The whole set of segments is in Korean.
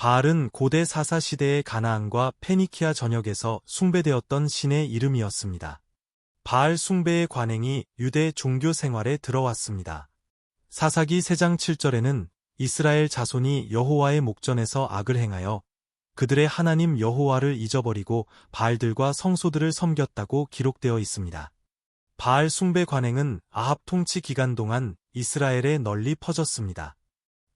바알은 고대 사사 시대의 가나안과 페니키아 전역에서 숭배되었던 신의 이름이었습니다. 바알 숭배의 관행이 유대 종교 생활에 들어왔습니다. 사사기 3장 7절에는 이스라엘 자손이 여호와의 목전에서 악을 행하여 그들의 하나님 여호와를 잊어버리고 바알들과 성소들을 섬겼다고 기록되어 있습니다. 바알 숭배 관행은 아합 통치 기간 동안 이스라엘에 널리 퍼졌습니다.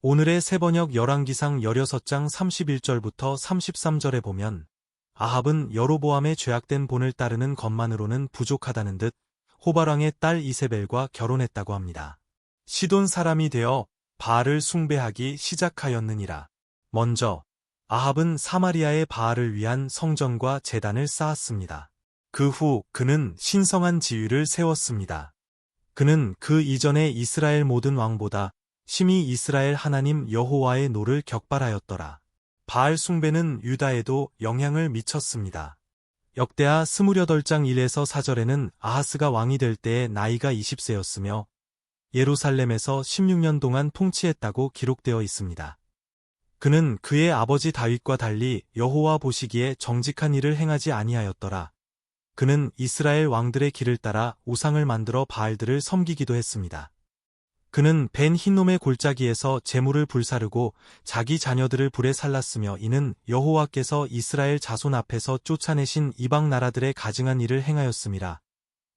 오늘의 세번역 열왕기상 16장 31절부터 33절에 보면 아합은 여로보암의 죄악된 본을 따르는 것만으로는 부족하다는 듯 호바랑의 딸 이세벨과 결혼했다고 합니다. 시돈 사람이 되어 바알을 숭배하기 시작하였느니라. 먼저 아합은 사마리아의 바알을 위한 성전과 재단을 쌓았습니다. 그 후 그는 신성한 지위를 세웠습니다. 그는 그 이전의 이스라엘 모든 왕보다 심히 이스라엘 하나님 여호와의 노를 격발하였더라. 바알 숭배는 유다에도 영향을 미쳤습니다. 역대하 28장 1에서 4절에는 아하스가 왕이 될 때의 나이가 20세였으며 예루살렘에서 16년 동안 통치했다고 기록되어 있습니다. 그는 그의 아버지 다윗과 달리 여호와 보시기에 정직한 일을 행하지 아니하였더라. 그는 이스라엘 왕들의 길을 따라 우상을 만들어 바알들을 섬기기도 했습니다. 그는 벤 흰놈의 골짜기에서 재물을 불사르고 자기 자녀들을 불에 살랐으며 이는 여호와께서 이스라엘 자손 앞에서 쫓아내신 이방 나라들의 가증한 일을 행하였습니다.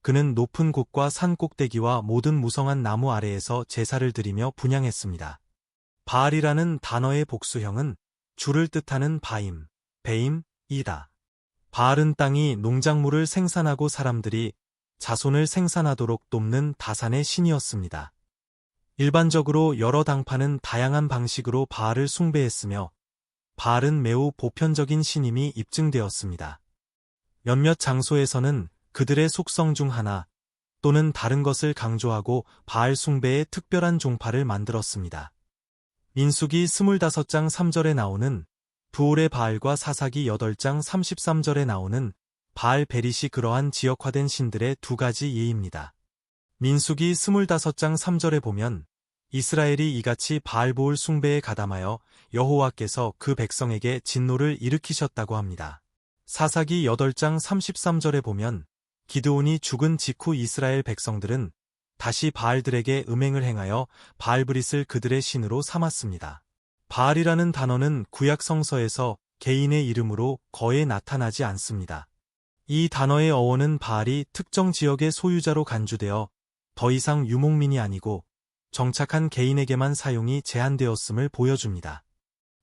그는 높은 곳과 산 꼭대기와 모든 무성한 나무 아래에서 제사를 드리며 분양했습니다. 바알이라는 단어의 복수형은 줄을 뜻하는 바임, 베임이다. 바알은 땅이 농작물을 생산하고 사람들이 자손을 생산하도록 돕는 다산의 신이었습니다. 일반적으로 여러 당파는 다양한 방식으로 바알을 숭배했으며 바알은 매우 보편적인 신임이 입증되었습니다. 몇몇 장소에서는 그들의 속성 중 하나 또는 다른 것을 강조하고 바알 숭배의 특별한 종파를 만들었습니다. 민수기 25장 3절에 나오는 부올의 바알과 사사기 8장 33절에 나오는 바알 베릿이 그러한 지역화된 신들의 두 가지 예입니다. 민수기 25장 3절에 보면 이스라엘이 이같이 바알보울 숭배에 가담하여 여호와께서 그 백성에게 진노를 일으키셨다고 합니다. 사사기 8장 33절에 보면 기드온이 죽은 직후 이스라엘 백성들은 다시 바알들에게 음행을 행하여 바알브릿을 그들의 신으로 삼았습니다. 바알이라는 단어는 구약 성서에서 개인의 이름으로 거의 나타나지 않습니다. 이 단어의 어원은 바알이 특정 지역의 소유자로 간주되어 더 이상 유목민이 아니고 정착한 개인에게만 사용이 제한되었음을 보여줍니다.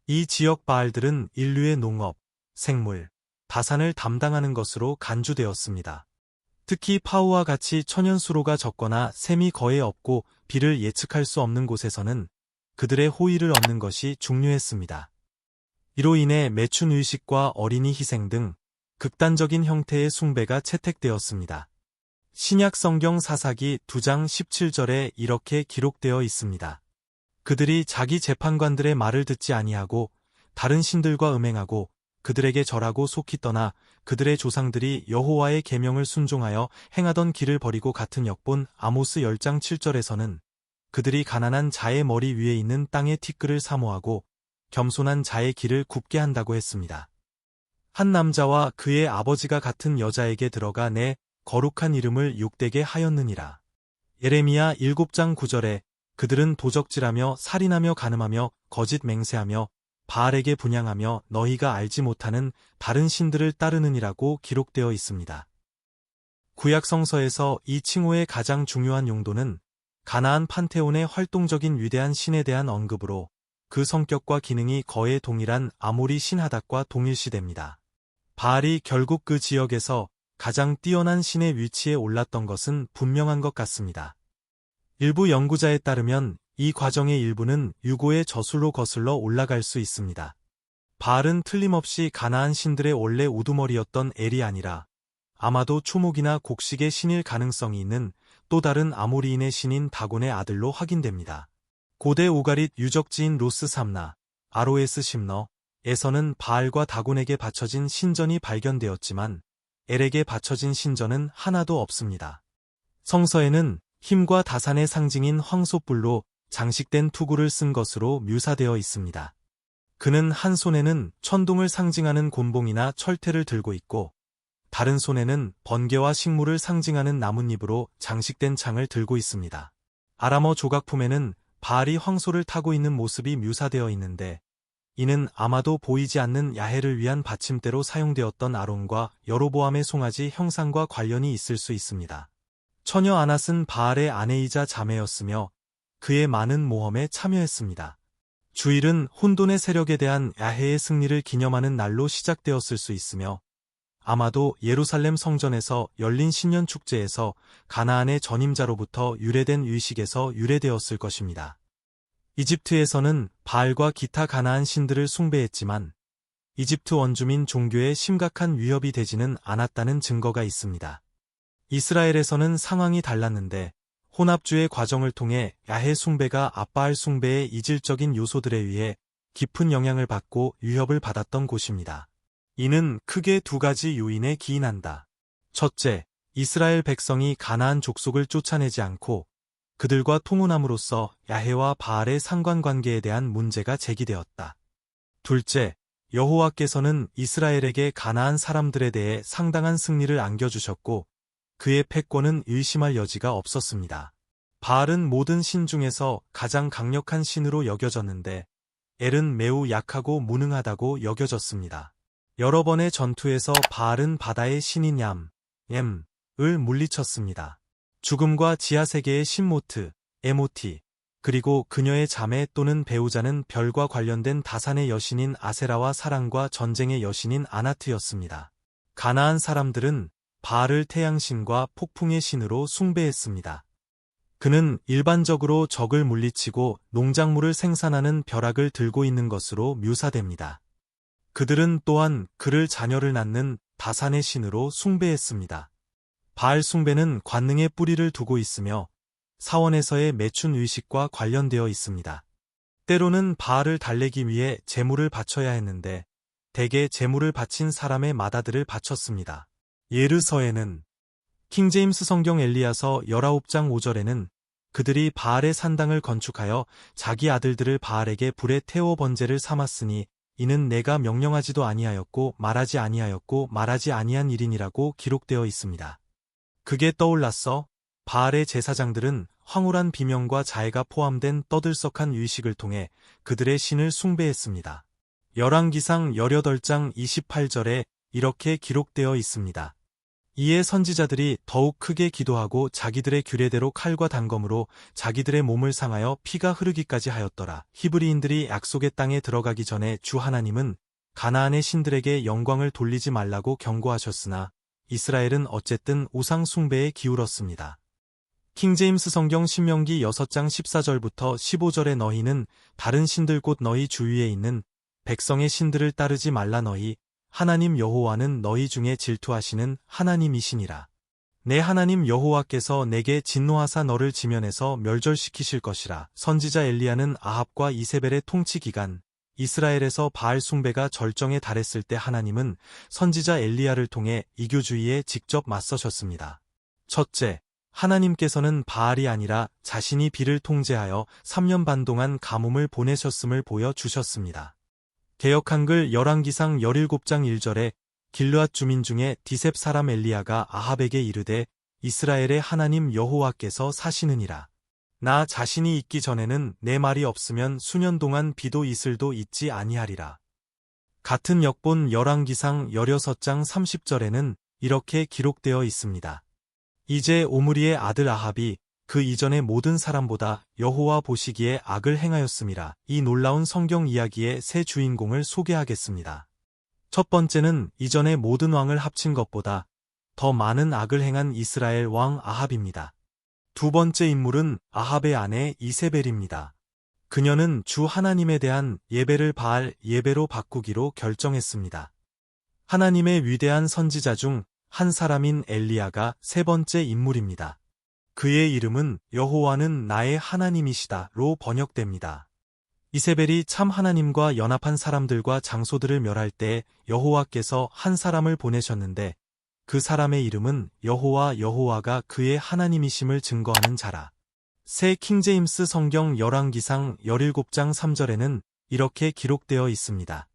이 지역 바알들은 인류의 농업, 생물, 다산을 담당하는 것으로 간주되었습니다. 특히 파우와 같이 천연수로가 적거나 샘이 거의 없고 비를 예측할 수 없는 곳에서는 그들의 호의를 얻는 것이 중요했습니다. 이로 인해 매춘 의식과 어린이 희생 등 극단적인 형태의 숭배가 채택되었습니다. 신약 성경 사사기 2장 17절에 이렇게 기록되어 있습니다. 그들이 자기 재판관들의 말을 듣지 아니하고 다른 신들과 음행하고 그들에게 절하고 속히 떠나 그들의 조상들이 여호와의 계명을 순종하여 행하던 길을 버리고 같은 역본 아모스 10장 7절에서는 그들이 가난한 자의 머리 위에 있는 땅의 티끌을 사모하고 겸손한 자의 길을 굽게 한다고 했습니다. 한 남자와 그의 아버지가 같은 여자에게 들어가 내 거룩한 이름을 욕되게 하였느니라. 예레미야 7장 9절에 그들은 도적질하며 살인하며 가늠하며 거짓 맹세하며 바알에게 분양하며 너희가 알지 못하는 다른 신들을 따르느니라고 기록되어 있습니다. 구약 성서에서 이 칭호의 가장 중요한 용도는 가나안 판테온의 활동적인 위대한 신에 대한 언급으로 그 성격과 기능이 거의 동일한 아모리 신하닥과 동일시됩니다. 바알이 결국 그 지역에서 가장 뛰어난 신의 위치에 올랐던 것은 분명한 것 같습니다. 일부 연구자에 따르면 이 과정의 일부는 유고의 저술로 거슬러 올라갈 수 있습니다. 바알은 틀림없이 가나안 신들의 원래 우두머리였던 엘이 아니라 아마도 초목이나 곡식의 신일 가능성이 있는 또 다른 아모리인의 신인 다곤의 아들로 확인됩니다. 고대 오가릿 유적지인 로스 삼나, 아로에스 심너, 에서는 바알과 다곤에게 바쳐진 신전이 발견되었지만 엘에게 바쳐진 신전은 하나도 없습니다. 성서에는 힘과 다산의 상징인 황소뿔로 장식된 투구를 쓴 것으로 묘사되어 있습니다. 그는 한 손에는 천둥을 상징하는 곤봉이나 철퇴를 들고 있고 다른 손에는 번개와 식물을 상징하는 나뭇잎으로 장식된 창을 들고 있습니다. 아람어 조각품에는 바알이 황소를 타고 있는 모습이 묘사되어 있는데 이는 아마도 보이지 않는 야해를 위한 받침대로 사용되었던 아론과 여로보암의 송아지 형상과 관련이 있을 수 있습니다. 처녀 아낫은 바알의 아내이자 자매였으며 그의 많은 모험에 참여했습니다. 주일은 혼돈의 세력에 대한 야해의 승리를 기념하는 날로 시작되었을 수 있으며 아마도 예루살렘 성전에서 열린 신년 축제에서 가나안의 전임자로부터 유래된 의식에서 유래되었을 것입니다. 이집트에서는 바알과 기타 가나안 신들을 숭배했지만 이집트 원주민 종교에 심각한 위협이 되지는 않았다는 증거가 있습니다. 이스라엘에서는 상황이 달랐는데 혼합주의 과정을 통해 야해 숭배가 아빠알 숭배의 이질적인 요소들에 의해 깊은 영향을 받고 위협을 받았던 곳입니다. 이는 크게 두 가지 요인에 기인한다. 첫째, 이스라엘 백성이 가나안 족속을 쫓아내지 않고 그들과 통혼함으로써 야해와 바알의 상관관계에 대한 문제가 제기되었다. 둘째, 여호와께서는 이스라엘에게 가나안 사람들에 대해 상당한 승리를 안겨주셨고 그의 패권은 의심할 여지가 없었습니다. 바알은 모든 신 중에서 가장 강력한 신으로 여겨졌는데 엘은 매우 약하고 무능하다고 여겨졌습니다. 여러 번의 전투에서 바알은 바다의 신인 얌, 엠을 물리쳤습니다. 죽음과 지하세계의 신모트, 에모티, 그리고 그녀의 자매 또는 배우자는 별과 관련된 다산의 여신인 아세라와 사랑과 전쟁의 여신인 아나트였습니다. 가나안 사람들은 바알을 태양신과 폭풍의 신으로 숭배했습니다. 그는 일반적으로 적을 물리치고 농작물을 생산하는 벼락을 들고 있는 것으로 묘사됩니다. 그들은 또한 그를 자녀를 낳는 다산의 신으로 숭배했습니다. 바알 숭배는 관능의 뿌리를 두고 있으며 사원에서의 매춘 의식과 관련되어 있습니다. 때로는 바알을 달래기 위해 재물을 바쳐야 했는데 대개 재물을 바친 사람의 마다들을 바쳤습니다. 예르서에는 킹제임스 성경 엘리야서 19장 5절에는 그들이 바알의 산당을 건축하여 자기 아들들을 바알에게 불에 태워 번제를 삼았으니 이는 내가 명령하지도 아니하였고 말하지 아니하였고 말하지 아니한 일이니라고 기록되어 있습니다. 그게 떠올랐어 바알의 제사장들은 황홀한 비명과 자해가 포함된 떠들썩한 의식을 통해 그들의 신을 숭배했습니다. 열왕기상 18장 28절에 이렇게 기록되어 있습니다. 이에 선지자들이 더욱 크게 기도하고 자기들의 규례대로 칼과 단검으로 자기들의 몸을 상하여 피가 흐르기까지 하였더라. 히브리인들이 약속의 땅에 들어가기 전에 주 하나님은 가나안의 신들에게 영광을 돌리지 말라고 경고하셨으나 이스라엘은 어쨌든 우상 숭배에 기울었습니다. 킹제임스 성경 신명기 6장 14절부터 15절의 너희는 다른 신들 곧 너희 주위에 있는 백성의 신들을 따르지 말라 너희 하나님 여호와는 너희 중에 질투하시는 하나님이시니라. 내 하나님 여호와께서 내게 진노하사 너를 지면에서 멸절시키실 것이라. 선지자 엘리야는 아합과 이세벨의 통치 기간 이스라엘에서 바알 숭배가 절정에 달했을 때 하나님은 선지자 엘리야를 통해 이교주의에 직접 맞서셨습니다. 첫째, 하나님께서는 바알이 아니라 자신이 비를 통제하여 3년 반 동안 가뭄을 보내셨음을 보여주셨습니다. 개역 한글 열왕기상 17장 1절에 길르앗 주민 중에 디셉 사람 엘리야가 아합에게 이르되 이스라엘의 하나님 여호와께서 사시느니라. 나 자신이 있기 전에는 내 말이 없으면 수년 동안 비도 이슬도 있지 아니하리라. 같은 역본 열왕기상 16장 30절에는 이렇게 기록되어 있습니다. 이제 오므리의 아들 아합이 그 이전의 모든 사람보다 여호와 보시기에 악을 행하였습니다. 이 놀라운 성경 이야기의 새 주인공을 소개하겠습니다. 첫 번째는 이전의 모든 왕을 합친 것보다 더 많은 악을 행한 이스라엘 왕 아합입니다. 두 번째 인물은 아합의 아내 이세벨입니다. 그녀는 주 하나님에 대한 예배를 바알 예배로 바꾸기로 결정했습니다. 하나님의 위대한 선지자 중 한 사람인 엘리야가 세 번째 인물입니다. 그의 이름은 여호와는 나의 하나님이시다로 번역됩니다. 이세벨이 참 하나님과 연합한 사람들과 장소들을 멸할 때 여호와께서 한 사람을 보내셨는데 그 사람의 이름은 여호와 여호와가 그의 하나님이심을 증거하는 자라. 새 킹제임스 성경 열왕기상 17장 3절에는 이렇게 기록되어 있습니다.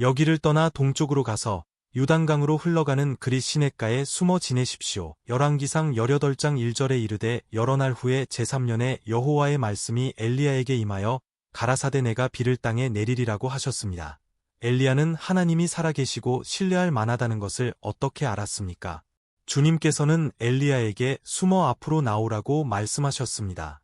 여기를 떠나 동쪽으로 가서 유단강으로 흘러가는 그리 시냇가에 숨어 지내십시오. 열왕기상 18장 1절에 이르되 여러 날 후에 제3년에 여호와의 말씀이 엘리야에게 임하여 가라사대 내가 비를 땅에 내리리라고 하셨습니다. 엘리야는 하나님이 살아계시고 신뢰할 만하다는 것을 어떻게 알았습니까? 주님께서는 엘리야에게 숨어 앞으로 나오라고 말씀하셨습니다.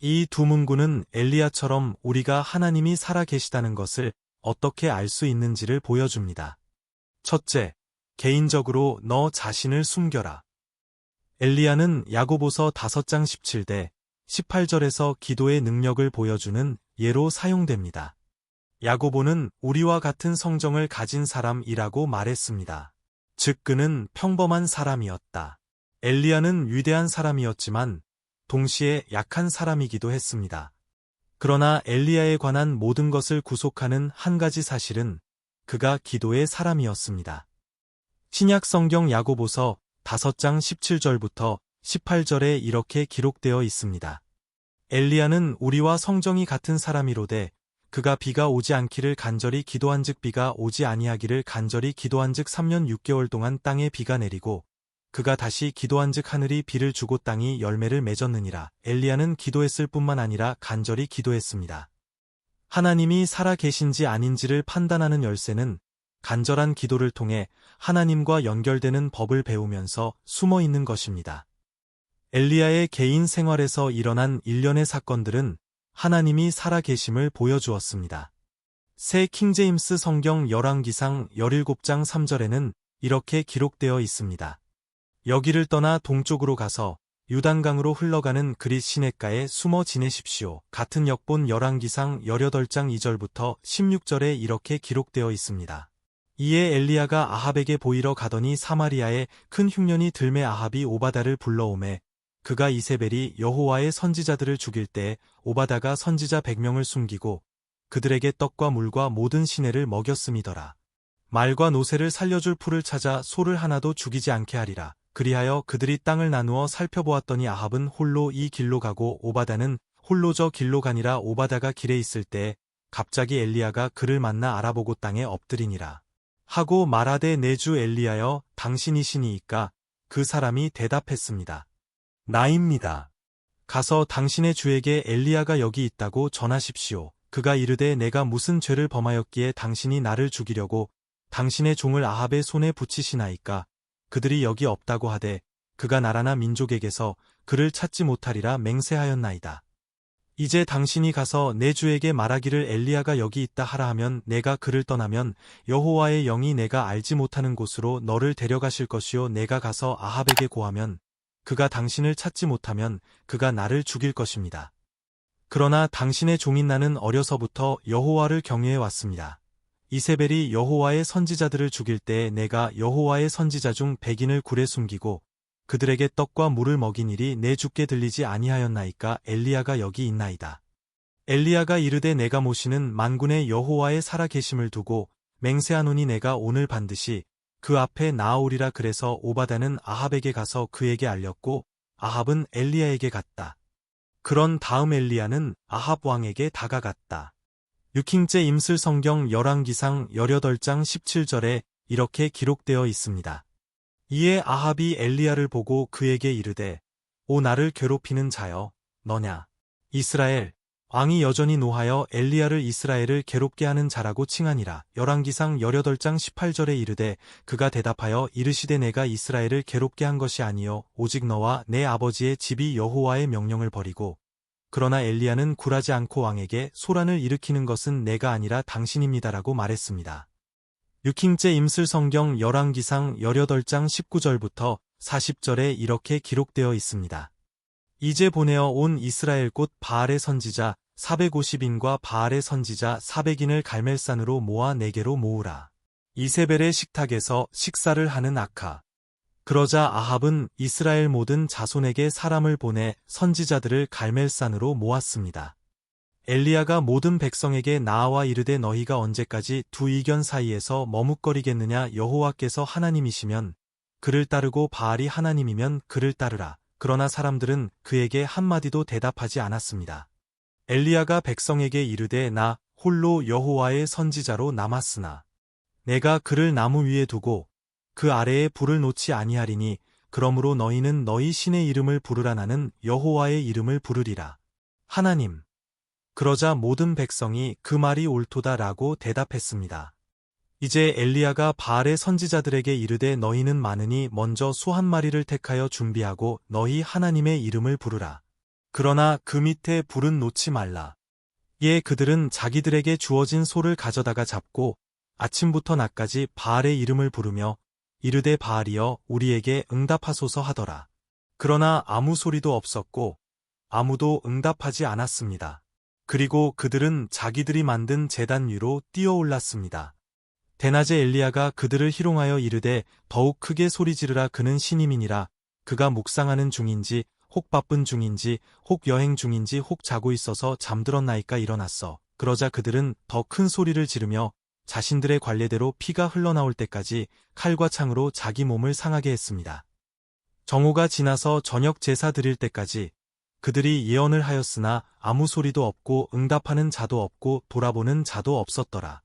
이 두 문구는 엘리야처럼 우리가 하나님이 살아계시다는 것을 어떻게 알 수 있는지를 보여줍니다. 첫째, 개인적으로 너 자신을 숨겨라. 엘리야는 야고보서 5장 17대 18절에서 기도의 능력을 보여주는 예로 사용됩니다. 야고보는 우리와 같은 성정을 가진 사람이라고 말했습니다. 즉 그는 평범한 사람이었다. 엘리야는 위대한 사람이었지만 동시에 약한 사람이기도 했습니다. 그러나 엘리야에 관한 모든 것을 구속하는 한 가지 사실은 그가 기도의 사람이었습니다. 신약 성경 야고보서 5장 17절부터 18절에 이렇게 기록되어 있습니다. 엘리야는 우리와 성정이 같은 사람이로되 그가 비가 오지 않기를 간절히 기도한즉 비가 오지 아니하기를 간절히 기도한즉 3년 6개월 동안 땅에 비가 내리고 그가 다시 기도한즉 하늘이 비를 주고 땅이 열매를 맺었느니라. 엘리야는 기도했을 뿐만 아니라 간절히 기도했습니다. 하나님이 살아 계신지 아닌지를 판단하는 열쇠는 간절한 기도를 통해 하나님과 연결되는 법을 배우면서 숨어 있는 것입니다. 엘리야의 개인 생활에서 일어난 일련의 사건들은 하나님이 살아계심을 보여주었습니다. 새 킹제임스 성경 열왕기상 17장 3절에는 이렇게 기록되어 있습니다. 여기를 떠나 동쪽으로 가서 유단강으로 흘러가는 그릿 시냇가에 숨어 지내십시오. 같은 역본 열왕기상 18장 2절부터 16절에 이렇게 기록되어 있습니다. 이에 엘리야가 아합에게 보이러 가더니 사마리아에 큰 흉년이 들매 아합이 오바다를 불러오매 그가 이세벨이 여호와의 선지자들을 죽일 때 오바다가 선지자 백명을 숨기고 그들에게 떡과 물과 모든 시내를 먹였음이더라. 말과 노새를 살려줄 풀을 찾아 소를 하나도 죽이지 않게 하리라. 그리하여 그들이 땅을 나누어 살펴보았더니 아합은 홀로 이 길로 가고 오바다는 홀로 저 길로 가니라 오바다가 길에 있을 때 갑자기 엘리야가 그를 만나 알아보고 땅에 엎드리니라. 하고 말하되 내주 엘리야여 당신이시니이까 그 사람이 대답했습니다. 나입니다. 가서 당신의 주에게 엘리야가 여기 있다고 전하십시오. 그가 이르되 내가 무슨 죄를 범하였기에 당신이 나를 죽이려고 당신의 종을 아합의 손에 붙이시나이까 그들이 여기 없다고 하되 그가 나라나 민족에게서 그를 찾지 못하리라 맹세하였나이다. 이제 당신이 가서 내 주에게 말하기를 엘리야가 여기 있다 하라 하면 내가 그를 떠나면 여호와의 영이 내가 알지 못하는 곳으로 너를 데려가실 것이요 내가 가서 아합에게 고하면 그가 당신을 찾지 못하면 그가 나를 죽일 것입니다. 그러나 당신의 종인 나는 어려서부터 여호와를 경외해 왔습니다. 이세벨이 여호와의 선지자들을 죽일 때 내가 여호와의 선지자 중 백인을 굴에 숨기고 그들에게 떡과 물을 먹인 일이 내 주께 들리지 아니하였나이까 엘리야가 여기 있나이다. 엘리야가 이르되 내가 모시는 만군의 여호와의 살아계심을 두고 맹세하노니 내가 오늘 반드시 그 앞에 나아오리라 그래서 오바다는 아합에게 가서 그에게 알렸고 아합은 엘리야에게 갔다. 그런 다음 엘리야는 아합 왕에게 다가갔다. 유킹제 임슬 성경 열왕기상 18장 17절에 이렇게 기록되어 있습니다. 이에 아합이 엘리야를 보고 그에게 이르되 오 나를 괴롭히는 자여 너냐 이스라엘 왕이 여전히 노하여 엘리야를 이스라엘을 괴롭게 하는 자라고 칭하니라. 열왕기상 18장 18절에 이르되 그가 대답하여 이르시되 내가 이스라엘을 괴롭게 한 것이 아니요 오직 너와 내 아버지의 집이 여호와의 명령을 버리고 그러나 엘리야는 굴하지 않고 왕에게 소란을 일으키는 것은 내가 아니라 당신입니다라고 말했습니다. 유킹제 임슬 성경 열왕기상 18장 19절부터 40절에 이렇게 기록되어 있습니다. 이제 보내어 온 이스라엘 꽃 바알의 선지자 450인과 바알의 선지자 400인을 갈멜산으로 모아 내게로 모으라. 이세벨의 식탁에서 식사를 하는 아카. 그러자 아합은 이스라엘 모든 자손에게 사람을 보내 선지자들을 갈멜산으로 모았습니다. 엘리야가 모든 백성에게 나아와 이르되 너희가 언제까지 두 이견 사이에서 머뭇거리겠느냐 여호와께서 하나님이시면 그를 따르고 바알이 하나님이면 그를 따르라. 그러나 사람들은 그에게 한마디도 대답하지 않았습니다. 엘리야가 백성에게 이르되 나 홀로 여호와의 선지자로 남았으나 내가 그를 나무 위에 두고 그 아래에 불을 놓지 아니하리니 그러므로 너희는 너희 신의 이름을 부르라 나는 여호와의 이름을 부르리라. 하나님. 그러자 모든 백성이 그 말이 옳도다라고 대답했습니다. 이제 엘리야가 바알의 선지자들에게 이르되 너희는 많으니 먼저 소 한 마리를 택하여 준비하고 너희 하나님의 이름을 부르라. 그러나 그 밑에 불은 놓지 말라. 예 그들은 자기들에게 주어진 소를 가져다가 잡고 아침부터 낮까지 바알의 이름을 부르며 이르되 바알이여 우리에게 응답하소서 하더라. 그러나 아무 소리도 없었고 아무도 응답하지 않았습니다. 그리고 그들은 자기들이 만든 재단 위로 뛰어올랐습니다. 대낮에 엘리야가 그들을 희롱하여 이르되 더욱 크게 소리 지르라 그는 신임이니라 그가 묵상하는 중인지 혹 바쁜 중인지 혹 여행 중인지 혹 자고 있어서 잠들었나이까 일어났어. 그러자 그들은 더 큰 소리를 지르며 자신들의 관례대로 피가 흘러나올 때까지 칼과 창으로 자기 몸을 상하게 했습니다. 정오가 지나서 저녁 제사 드릴 때까지 그들이 예언을 하였으나 아무 소리도 없고 응답하는 자도 없고 돌아보는 자도 없었더라.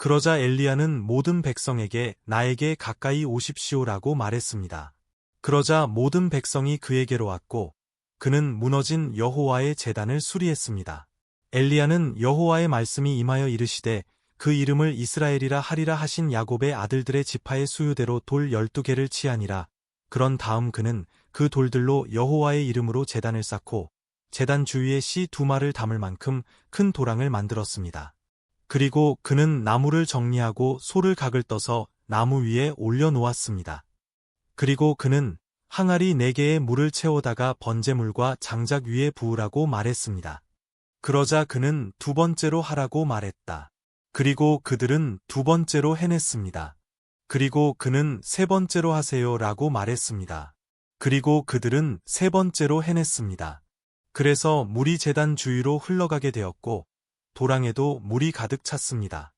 그러자 엘리야는 모든 백성에게 나에게 가까이 오십시오라고 말했습니다. 그러자 모든 백성이 그에게로 왔고 그는 무너진 여호와의 재단을 수리했습니다. 엘리야는 여호와의 말씀이 임하여 이르시되 그 이름을 이스라엘이라 하리라 하신 야곱의 아들들의 지파의 수유대로 돌 열두 개를 치하니라. 그런 다음 그는 그 돌들로 여호와의 이름으로 재단을 쌓고 재단 주위에 씨 두 마를 담을 만큼 큰 도랑을 만들었습니다. 그리고 그는 나무를 정리하고 소를 각을 떠서 나무 위에 올려놓았습니다. 그리고 그는 항아리 네 개의 물을 채우다가 번제물과 장작 위에 부으라고 말했습니다. 그러자 그는 두 번째로 하라고 말했다. 그리고 그들은 두 번째로 해냈습니다. 그리고 그는 세 번째로 하세요 라고 말했습니다. 그리고 그들은 세 번째로 해냈습니다. 그래서 물이 재단 주위로 흘러가게 되었고 도랑에도 물이 가득 찼습니다.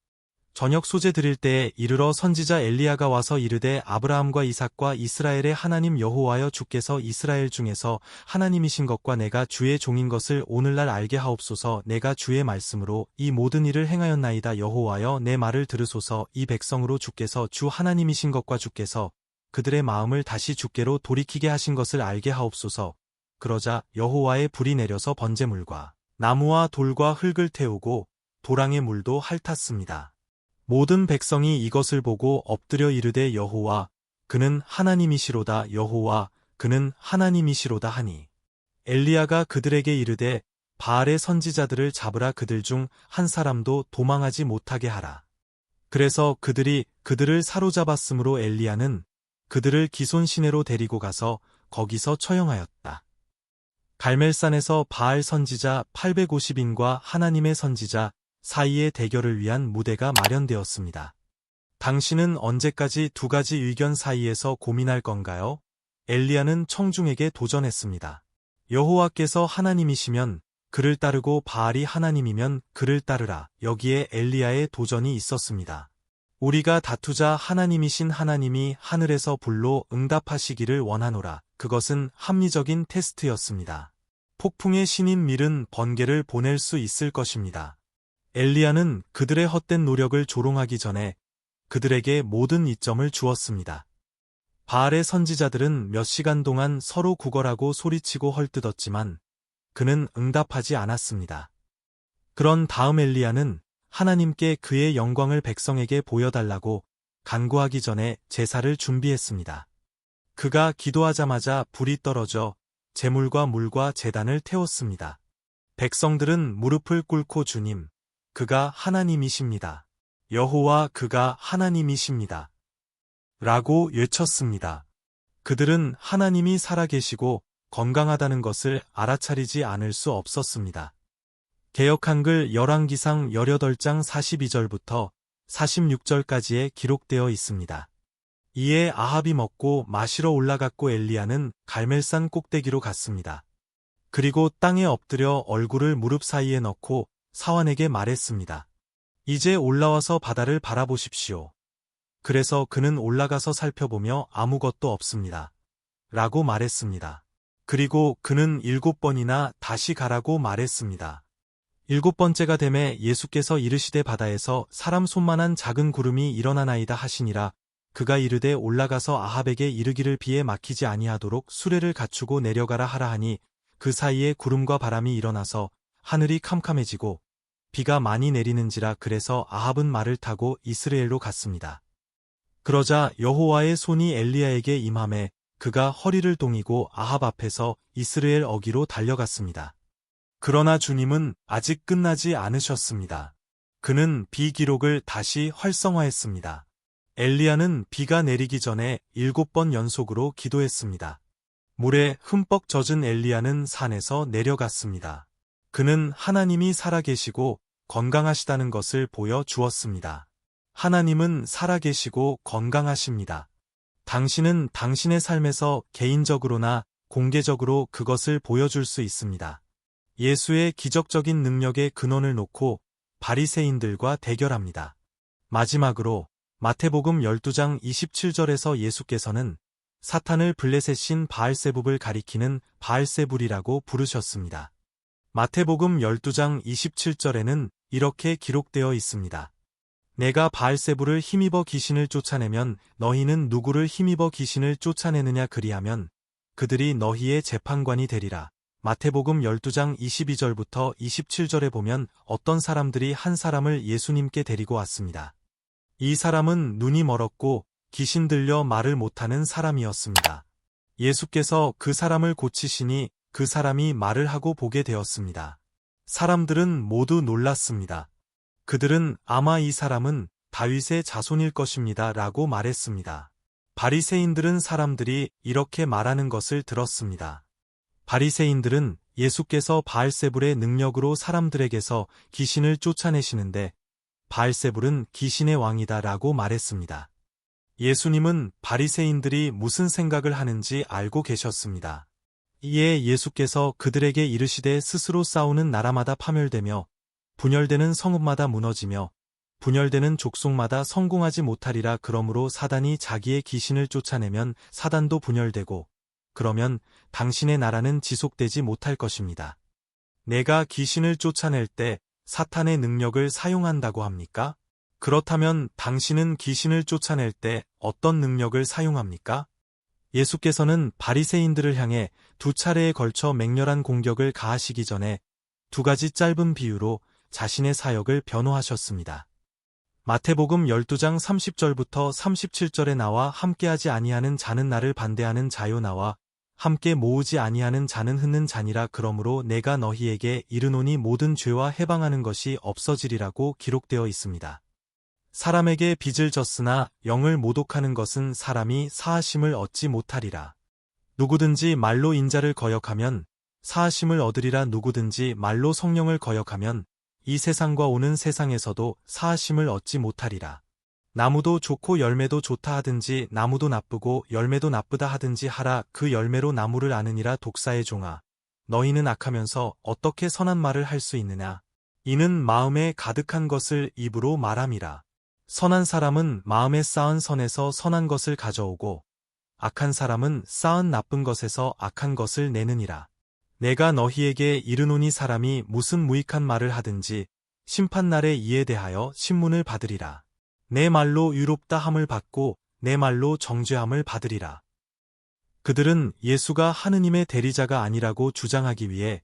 저녁 소재 드릴 때에 이르러 선지자 엘리야가 와서 이르되 아브라함과 이삭과 이스라엘의 하나님 여호와여 주께서 이스라엘 중에서 하나님이신 것과 내가 주의 종인 것을 오늘날 알게 하옵소서. 내가 주의 말씀으로 이 모든 일을 행하였나이다. 여호와여 내 말을 들으소서. 이 백성으로 주께서 주 하나님이신 것과 주께서 그들의 마음을 다시 주께로 돌이키게 하신 것을 알게 하옵소서. 그러자 여호와의 불이 내려서 번제물과 나무와 돌과 흙을 태우고 도랑의 물도 핥았습니다. 모든 백성이 이것을 보고 엎드려 이르되 여호와 그는 하나님이시로다 여호와 그는 하나님이시로다 하니 엘리야가 그들에게 이르되 바알의 선지자들을 잡으라 그들 중 한 사람도 도망하지 못하게 하라. 그래서 그들이 그들을 사로잡았으므로 엘리야는 그들을 기손 시내로 데리고 가서 거기서 처형하였다. 갈멜산에서 바알 선지자 850인과 하나님의 선지자 사이의 대결을 위한 무대가 마련되었습니다. 당신은 언제까지 두 가지 의견 사이에서 고민할 건가요? 엘리야는 청중에게 도전했습니다. 여호와께서 하나님이시면 그를 따르고 바알이 하나님이면 그를 따르라. 여기에 엘리야의 도전이 있었습니다. 우리가 다투자 하나님이신 하나님이 하늘에서 불로 응답하시기를 원하노라. 그것은 합리적인 테스트였습니다. 폭풍의 신인 밀은 번개를 보낼 수 있을 것입니다. 엘리야는 그들의 헛된 노력을 조롱하기 전에 그들에게 모든 이점을 주었습니다. 바알의 선지자들은 몇 시간 동안 서로 구걸하고 소리치고 헐뜯었지만 그는 응답하지 않았습니다. 그런 다음 엘리야는 하나님께 그의 영광을 백성에게 보여달라고 간구하기 전에 제사를 준비했습니다. 그가 기도하자마자 불이 떨어져 재물과 물과 재단을 태웠습니다. 백성들은 무릎을 꿇고 주님, 그가 하나님이십니다. 여호와 그가 하나님이십니다. 라고 외쳤습니다. 그들은 하나님이 살아계시고 건강하다는 것을 알아차리지 않을 수 없었습니다. 개혁 한글 열왕기상 18장 42절부터 46절까지에 기록되어 있습니다. 이에 아합이 먹고 마시러 올라갔고 엘리야는 갈멜산 꼭대기로 갔습니다. 그리고 땅에 엎드려 얼굴을 무릎 사이에 넣고 사환에게 말했습니다. 이제 올라와서 바다를 바라보십시오. 그래서 그는 올라가서 살펴보며 아무것도 없습니다. 라고 말했습니다. 그리고 그는 일곱 번이나 다시 가라고 말했습니다. 일곱 번째가 됨에 예수께서 이르시되 바다에서 사람 손만한 작은 구름이 일어나나이다 하시니라 그가 이르되 올라가서 아합에게 이르기를 비에 막히지 아니하도록 수레를 갖추고 내려가라 하라 하니 그 사이에 구름과 바람이 일어나서 하늘이 캄캄해지고 비가 많이 내리는지라 그래서 아합은 말을 타고 이스라엘로 갔습니다. 그러자 여호와의 손이 엘리야에게 임함에 그가 허리를 동이고 아합 앞에서 이스라엘 어기로 달려갔습니다. 그러나 주님은 아직 끝나지 않으셨습니다. 그는 비 기록을 다시 활성화했습니다. 엘리야는 비가 내리기 전에 일곱 번 연속으로 기도했습니다. 물에 흠뻑 젖은 엘리야는 산에서 내려갔습니다. 그는 하나님이 살아계시고 건강하시다는 것을 보여 주었습니다. 하나님은 살아계시고 건강하십니다. 당신은 당신의 삶에서 개인적으로나 공개적으로 그것을 보여줄 수 있습니다. 예수의 기적적인 능력의 근원을 놓고 바리새인들과 대결합니다. 마지막으로 마태복음 12장 27절에서 예수께서는 사탄을 블레셋 신 바알세불을 가리키는 바알세불이라고 부르셨습니다. 마태복음 12장 27절에는 이렇게 기록되어 있습니다. 내가 바알세불을 힘입어 귀신을 쫓아내면 너희는 누구를 힘입어 귀신을 쫓아내느냐 그리하면 그들이 너희의 재판관이 되리라. 마태복음 12장 22절부터 27절에 보면 어떤 사람들이 한 사람을 예수님께 데리고 왔습니다. 이 사람은 눈이 멀었고 귀신 들려 말을 못하는 사람이었습니다. 예수께서 그 사람을 고치시니 그 사람이 말을 하고 보게 되었습니다. 사람들은 모두 놀랐습니다. 그들은 아마 이 사람은 다윗의 자손일 것입니다. 라고 말했습니다. 바리새인들은 사람들이 이렇게 말하는 것을 들었습니다. 바리새인들은 예수께서 바알세불의 능력으로 사람들에게서 귀신을 쫓아내시는데 바알세불은 귀신의 왕이다라고 말했습니다. 예수님은 바리새인들이 무슨 생각을 하는지 알고 계셨습니다. 이에 예수께서 그들에게 이르시되 스스로 싸우는 나라마다 파멸되며 분열되는 성읍마다 무너지며 분열되는 족속마다 성공하지 못하리라 그러므로 사단이 자기의 귀신을 쫓아내면 사단도 분열되고 그러면 당신의 나라는 지속되지 못할 것입니다. 내가 귀신을 쫓아낼 때 사탄의 능력을 사용한다고 합니까? 그렇다면 당신은 귀신을 쫓아낼 때 어떤 능력을 사용합니까? 예수께서는 바리새인들을 향해 두 차례에 걸쳐 맹렬한 공격을 가하시기 전에 두 가지 짧은 비유로 자신의 사역을 변호하셨습니다. 마태복음 12장 30절부터 37절에 나와 함께하지 아니하는 자는 나를 반대하는 자요 나와 함께 모으지 아니하는 자는 흩는 자니라 그러므로 내가 너희에게 이르노니 모든 죄와 해방하는 것이 없어지리라고 기록되어 있습니다. 사람에게 빚을 졌으나 영을 모독하는 것은 사람이 사하심을 얻지 못하리라. 누구든지 말로 인자를 거역하면 사하심을 얻으리라 누구든지 말로 성령을 거역하면 이 세상과 오는 세상에서도 사하심을 얻지 못하리라. 나무도 좋고 열매도 좋다 하든지 나무도 나쁘고 열매도 나쁘다 하든지 하라 그 열매로 나무를 아느니라 독사의 종아. 너희는 악하면서 어떻게 선한 말을 할 수 있느냐. 이는 마음에 가득한 것을 입으로 말함이라. 선한 사람은 마음에 쌓은 선에서 선한 것을 가져오고 악한 사람은 쌓은 나쁜 것에서 악한 것을 내느니라. 내가 너희에게 이르노니 사람이 무슨 무익한 말을 하든지 심판날에 이에 대하여 신문을 받으리라. 내 말로 유롭다 함을 받고 내 말로 정죄함을 받으리라. 그들은 예수가 하느님의 대리자가 아니라고 주장하기 위해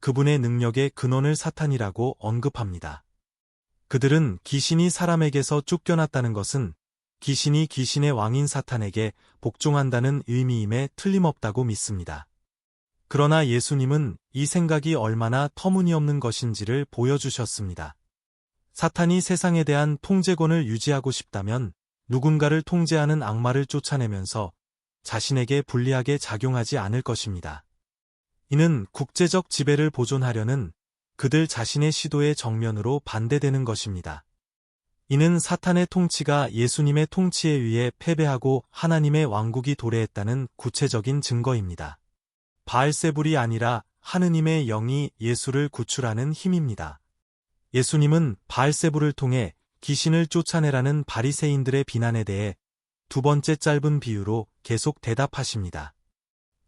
그분의 능력의 근원을 사탄이라고 언급합니다. 그들은 귀신이 사람에게서 쫓겨났다는 것은 귀신이 귀신의 왕인 사탄에게 복종한다는 의미임에 틀림없다고 믿습니다. 그러나 예수님은 이 생각이 얼마나 터무니없는 것인지를 보여주셨습니다. 사탄이 세상에 대한 통제권을 유지하고 싶다면 누군가를 통제하는 악마를 쫓아내면서 자신에게 불리하게 작용하지 않을 것입니다. 이는 국제적 지배를 보존하려는 그들 자신의 시도의 정면으로 반대되는 것입니다. 이는 사탄의 통치가 예수님의 통치에 의해 패배하고 하나님의 왕국이 도래했다는 구체적인 증거입니다. 바알세불이 아니라 하느님의 영이 예수를 구출하는 힘입니다. 예수님은 바알세불을 통해 귀신을 쫓아내라는 바리새인들의 비난에 대해 두 번째 짧은 비유로 계속 대답하십니다.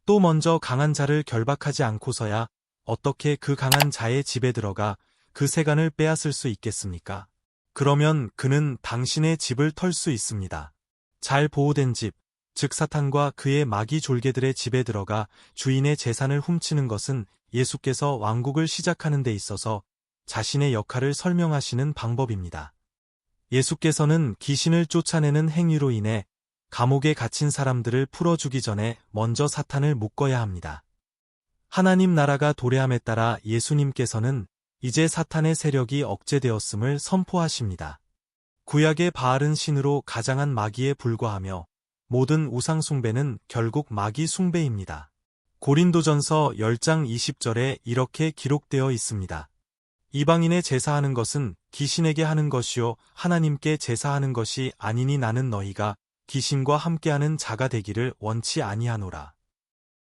또 먼저 강한 자를 결박하지 않고서야 어떻게 그 강한 자의 집에 들어가 그 세간을 빼앗을 수 있겠습니까? 그러면 그는 당신의 집을 털 수 있습니다. 잘 보호된 집, 즉 사탄과 그의 마귀 졸개들의 집에 들어가 주인의 재산을 훔치는 것은 예수께서 왕국을 시작하는 데 있어서 자신의 역할을 설명하시는 방법입니다. 예수께서는 귀신을 쫓아내는 행위로 인해 감옥에 갇힌 사람들을 풀어주기 전에 먼저 사탄을 묶어야 합니다. 하나님 나라가 도래함에 따라 예수님께서는 이제 사탄의 세력이 억제되었음을 선포하십니다. 구약의 바알은 신으로 가장한 마귀에 불과하며 모든 우상 숭배는 결국 마귀 숭배입니다. 고린도전서 10장 20절에 이렇게 기록되어 있습니다. 이방인의 제사하는 것은 귀신에게 하는 것이요 하나님께 제사하는 것이 아니니 나는 너희가 귀신과 함께하는 자가 되기를 원치 아니하노라.